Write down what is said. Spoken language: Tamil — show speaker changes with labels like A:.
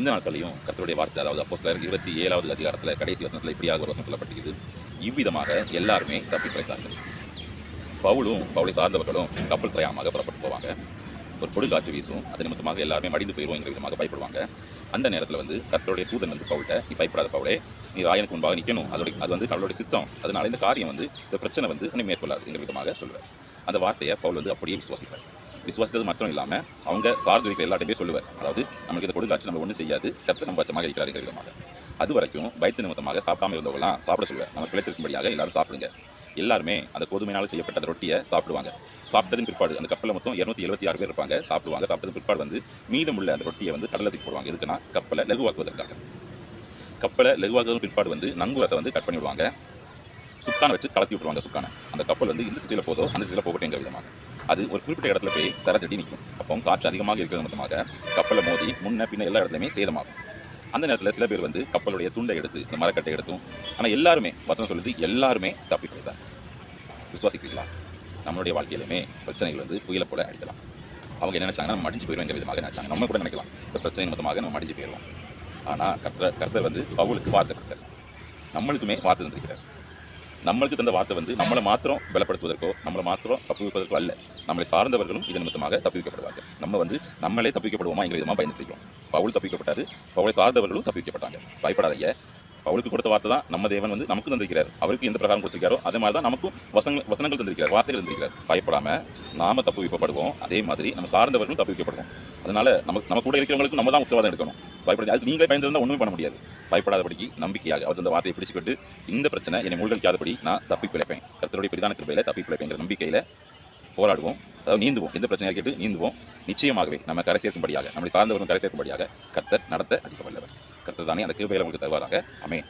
A: இந்த நாட்களையும் கர்த்தருடைய வார்த்தை அதாவது அப்போ இருபத்தி ஏழாவது அதிகாரத்தில் கடைசி வசனத்தில் இப்படியாக ஒரு வசனம் சொல்லப்பட்டிருக்குது. இவ்விதமாக எல்லாருமே தப்பி பிழைத்தார்கள். பவுலும் பவுளை சார்ந்தவர்களும் கப்பல் பிரயாணமாக புறப்பட்டு போவாங்க. ஒரு பொடுகாற்று வீசும் அது நிமித்தமாக எல்லாருமே மடிந்து போயிடுவோம் என்கிற விதமாக பயப்படுவாங்க. அந்த நேரத்தில் வந்து கர்த்தருடைய தூதன் வந்து பவுல்கிட்ட நீ பயப்படாத பவுளே நீ ராயனுக்கு முன்பாக நிற்கணும் அதோடைய அது வந்து அவளுடைய சித்தம். அதனால இந்த காரியம் வந்து இந்த பிரச்சனை வந்து உன்னை மேற்கொள்ளாது என்ற விதமாக சொல்லுவார். அந்த வார்த்தையை பவுல் வந்து அப்படியே விசுவாசிப்பார். விசுவாசித்தது மட்டும் இல்லாமல் அவங்க சார்ந்து இருக்கிற எல்லாத்தையுமே சொல்லுவார். அதாவது நம்மளுக்கு இந்த கொடுக்காட்சி நம்ம ஒன்றும் செய்யாது. கர்த்தர் நம்ம பட்சமாக இருக்கிறார் விதமாக. அது வரைக்கும் பயத்து நிமித்தமாக சாப்பிடாம இருந்தவங்களாம் சாப்பிட சொல்லுவார். நம்ம பிழைத்திருக்கும்படியாக எல்லாரும் சாப்பிடுங்க. எல்லாருமே அந்த கோதுமையினால் செய்யப்பட்ட அந்த ரொட்டியை சாப்பிடுவாங்க. சாப்பிட்டதின் பிற்பாடு அந்த கப்பலில் மொத்தம் இரநூத்தி எழுபத்தி ஆறு பேர் இருப்பாங்க. சாப்பிடுவாங்க. சாப்பிட்டதின் பிற்பாடு வந்து மீதமுள்ள அந்த ரொட்டியை வந்து கடலத்துக்கு போடுவாங்க. எதுக்குன்னா கப்பலை லகுவாக்குவதற்காக. கப்பலை லகுவாக்குவதன் பிற்பாடு வந்து நங்குரத்தை வந்து கட் பண்ணி விடுவாங்க சுக்கான வச்சு கலத்தி விட்டுருவாங்க சுக்கான. அந்த கப்பல் வந்து இந்த திசையில் போதோ அந்த திசையில் போகட்டேங்கிற விதமாக. அது ஒரு குறிப்பிட்ட இடத்துல போய் தர தட்டி நிற்கும். அப்போ காற்று அதிகமாக இருக்கிறது மொத்தமாக கப்பலை மோதி முன்ன பின்ன எல்லா இடத்துலையுமே சேதமாகும். அந்த நேரத்தில் சில பேர் வந்து கப்பலுடைய துண்டை எடுத்து இந்த மரக்கட்டை எடுத்தும் ஆனால் எல்லாருமே வசனம் சொல்லுது எல்லாருமே தப்பி போயிட்டாங்க விசுவாசிக்கிறீங்களா நம்மளுடைய வாழ்க்கையிலுமே பிரச்சனைகள் வந்து புயலை போல அடிக்கலாம். அவங்க என்ன நினச்சாங்க நம்ம மடிஞ்சு போயிடுவோங்கிற விதமாக நினச்சாங்க. நம்ம கூட நினைக்கலாம். இந்த பிரச்சனை மொத்தமாக நம்ம மடிஞ்சு போயிடுவோம் ஆனால் கர்த்தர் கர்த்தர் வந்து பவுலுக்கு வார்த்தை கொடுத்தார். நம்மளுக்குமே வார்த்தை தந்திருக்கிறார். நம்மளுக்கு தந்த வார்த்தை வந்து நம்மளை மாத்திரம் பலப்படுத்துவதற்கோ நம்மளை மாத்திரம் தப்புவிப்பதற்கோ அல்ல. நம்மளை சார்ந்தவர்களும் இதன் நிமித்தமாக தப்புவிக்கப்படுவார்கள். நம்ம வந்து நம்மளே தப்பிக்கப்படுவோமா எங்கள் விதமாக பயந்துக்கிறோம் இருக்கோம் பவுல் தப்பிக்கப்பட்டாரு பவுலை சார்ந்தவர்களும் தப்பிக்கப்பட்டாங்க பயப்படாதீங்க. பவுளுக்கு கொடுத்த வார்த்தை தான் நம்ம தேவன் வந்து நமக்கு தந்திருக்கிறார். அவருக்கு எந்த பிரகாரம் கொடுத்திருக்காரோ அதே மாதிரி தான் நமக்கும் வசங்க வசனங்கள் தந்திருக்கிறார் வார்த்தைகள் தந்திருக்கிறார். பயப்படாமல் நாம தப்பு வைப்பப்படுவோம் அதே மாதிரி நம்ம சார்ந்தவர்களும் தப்பு வைக்கப்படுவோம் அதனால நமக்கு நம்ம கூட இருக்கிறவங்களுக்கு நம்ம தான் உத்தரவாதம் எடுக்கணும். பயப்படாது அது நீங்களே பயந்துருந்தால் ஒன்றுமே பண்ண முடியாது. பயப்படாதபடிக்கு நம்பிக்கையாக அவர் அந்த வார்த்தையை பிடிச்சிக்கிட்டு இந்த பிரச்சனை என்னை மூழ்கடிக்காதபடி நான் தப்பி பிழைப்பேன். கருத்தருடைய பெரிதான கிருபையில தப்பி பிழைப்பேங்கிற நம்பிக்கையில் போராடுவோம். அதாவது நீந்துவோம். எந்த பிரச்சனையாக கேட்டு நீந்துவோம். நிச்சயமாகவே நம்ம கரை சேர்க்கும்படியாக நம்மளை சார்ந்தவர்கள் கரை சேர்க்கும்படியாக கர்த்தர் நடத்த அதிக வல்லவர் கர்த்தர் தானே அந்த கிருபையில் உங்களுக்கு தருவாராக. அமேன்